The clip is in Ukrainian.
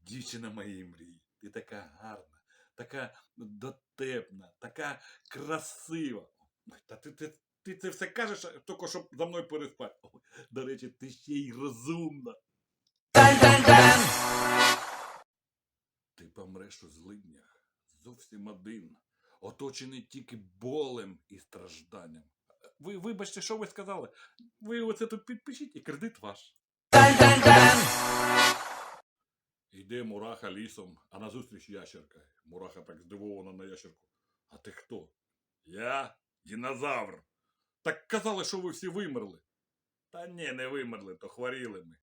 дівчина моєї мрії. Ти така гарна, така дотепна, така красива. Та ти, ти, ти це все кажеш, тільки щоб за мною переспати. До речі, ти ще й розумна. Ти помреш у злиднях, зовсім один, оточений тільки болем і стражданням. Ви вибачте, що ви сказали? Ви оце тут підпишіть і кредит ваш. Йде мураха лісом, а назустріч ящерка. Мураха так здивована на ящерку. А ти хто? Я динозавр. Так казали, що ви всі вимерли. Та ні, не вимерли, то хворіли ми.